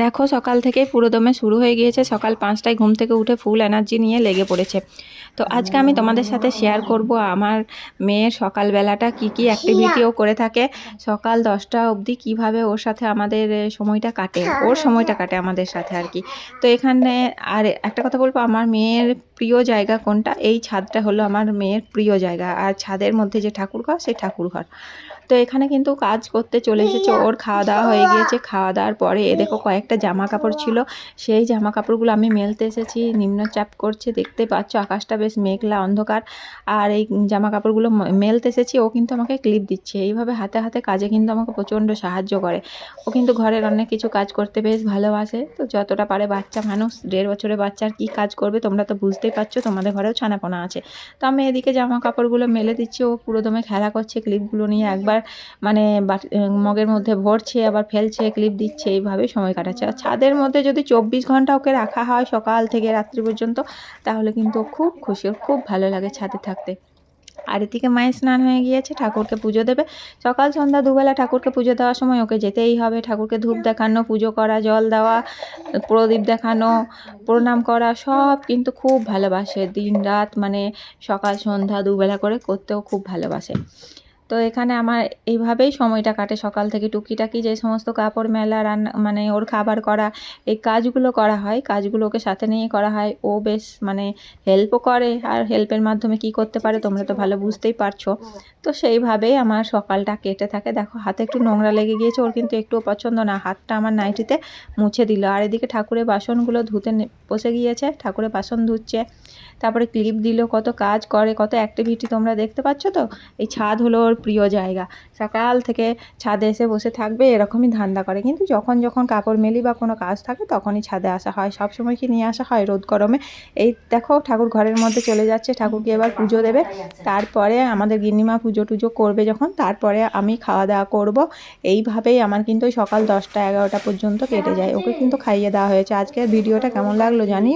দেখো, সকাল থেকেই পুরো দমে শুরু হয়ে গিয়েছে। সকাল পাঁচটায় ঘুম থেকে উঠে ফুল এনার্জি নিয়ে লেগে পড়েছে। তো আজকে আমি তোমাদের সাথে শেয়ার করব আমার মেয়ের সকালবেলাটা কি কি অ্যাক্টিভিটিও করে থাকে। সকাল দশটা অবধি কীভাবে ওর সাথে আমাদের সময়টা কাটে, ওর সময়টা কাটে আমাদের সাথে আর কি। তো এখানে আর একটা কথা বলব, আমার মেয়ের প্রিয় জায়গা কোনটা? এই ছাদটা হলো আমার মেয়ের প্রিয় জায়গা। আর ছাদের মধ্যে যে ঠাকুর ঘর, সেই ঠাকুর ঘর। তো এখানে কিন্তু কাজ করতে চলে এসেছে। ওর খাওয়া দাওয়া হয়ে গিয়েছে। খাওয়া দাওয়ার পরে এ দেখো কয়েকটা জামা কাপড় ছিল। সেই জামা কাপড়গুলো আমি মেলতে এসেছি। নিম্নচাপ করছে। দেখতে পাচ্ছ আকাশটা বেশ মেঘলা অন্ধকার। আর এই জামা কাপড়গুলো মেলতে এসেছি। ও কিন্তু আমাকে ক্লিপ দিচ্ছে। এইভাবে হাতে হাতে কাজে কিন্তু আমাকে প্রচণ্ড সাহায্য করে। ও কিন্তু ঘরের অনেক কিছু কাজ করতে বেশ ভালোবাসে। তো যতটা পারে বাচ্চা মানুষ দেড় বছরের বাচ্চার কি কাজ করবে তোমরা তো বুঝতেই পারছ তোমাদের ঘরেও ছানাপোনা আছে। তো আমি এদিকে জামা কাপড়গুলো মেলে দিচ্ছি। ও পুরো দমে খেলা করছে। ক্লিপগুলো নিয়ে একবার মানে বাটি- মগের মধ্যে ভরছে, আবার ফেলছে ক্লিপ দিচ্ছে, এইভাবে সময় কাটাচ্ছে। আর ছাদের মধ্যে যদি চব্বিশ ঘণ্টা ওকে রাখা হয় সকাল থেকে রাত্রি পর্যন্ত, তাহলে কিন্তু খুব খুশি খুব ভালো লাগে ছাদে থাকতে। আর এদিকে মায়ের স্নান হয়ে গিয়েছে, ঠাকুরকে পুজো দেবে। সকাল সন্ধ্যা দুবেলা ঠাকুরকে পুজো দেওয়ার সময় ওকে যেতেই হবে। ঠাকুরকে ধূপ দেখানো, পুজো করা, জল দেওয়া, প্রদীপ দেখানো, প্রণাম করা, সব কিন্তু খুব ভালোবাসে। দিন রাত মানে সকাল সন্ধ্যা দুবেলা করে করতেও খুব ভালোবাসে। তো এখানে আমার এইভাবেই সময়টা কাটে। সকাল থেকে টুকিটাকি যে সমস্ত কাপড় মেলা, রান্না মানে ওর খাবার করা, এই কাজগুলো করা হয়। কাজগুলো ওকে সাথে নিয়ে করা হয়। ও বেশ মানে হেল্পও করে আর হেল্পের মাধ্যমে কি করতে পারে তোমরা তো ভালো বুঝতেই পারছ। তো সেইভাবেই আমার সকালটা কেটে থাকে। দেখো, হাতে একটু নোংরা লেগে গিয়েছে, ওর কিন্তু একটুও পছন্দ না। হাতটা আমার নাইটিতে মুছে দিল। আর এদিকে ঠাকুরের বাসনগুলো ধুতে বসে গিয়েছে, ঠাকুরের বাসন ধুচ্ছে। তারপরে ক্লিপ দিল, কত কাজ করে, কত অ্যাক্টিভিটি তোমরা দেখতে পাচ্ছ তো? এই ছাদ হলো ওর প্রিয় জায়গা। সকাল থেকে ছাদে এসে বসে থাকবে এরকমই ধান্দা করে। কিন্তু যখন যখন কাপড় মেলি বা কোনো কাজ থাকে তখনই ছাদে আসা হয়। সব সময় কি নিয়ে আসা হয় রোদ গরমে? এই দেখো ঠাকুর ঘরের মধ্যে চলে যাচ্ছে। ঠাকুরকে এবার পুজো দেবে। তারপরে আমাদের গিন্নিমা পুজো টুজো করবে যখন। তারপরে আমি খাওয়া দাওয়া করব। এইভাবেই আমার কিন্তু সকাল দশটা এগারোটা পর্যন্ত কেটে যায়। ওকে কিন্তু খাইয়ে দেওয়া হয়েছে। আজকের ভিডিওটা কেমন লাগল জানি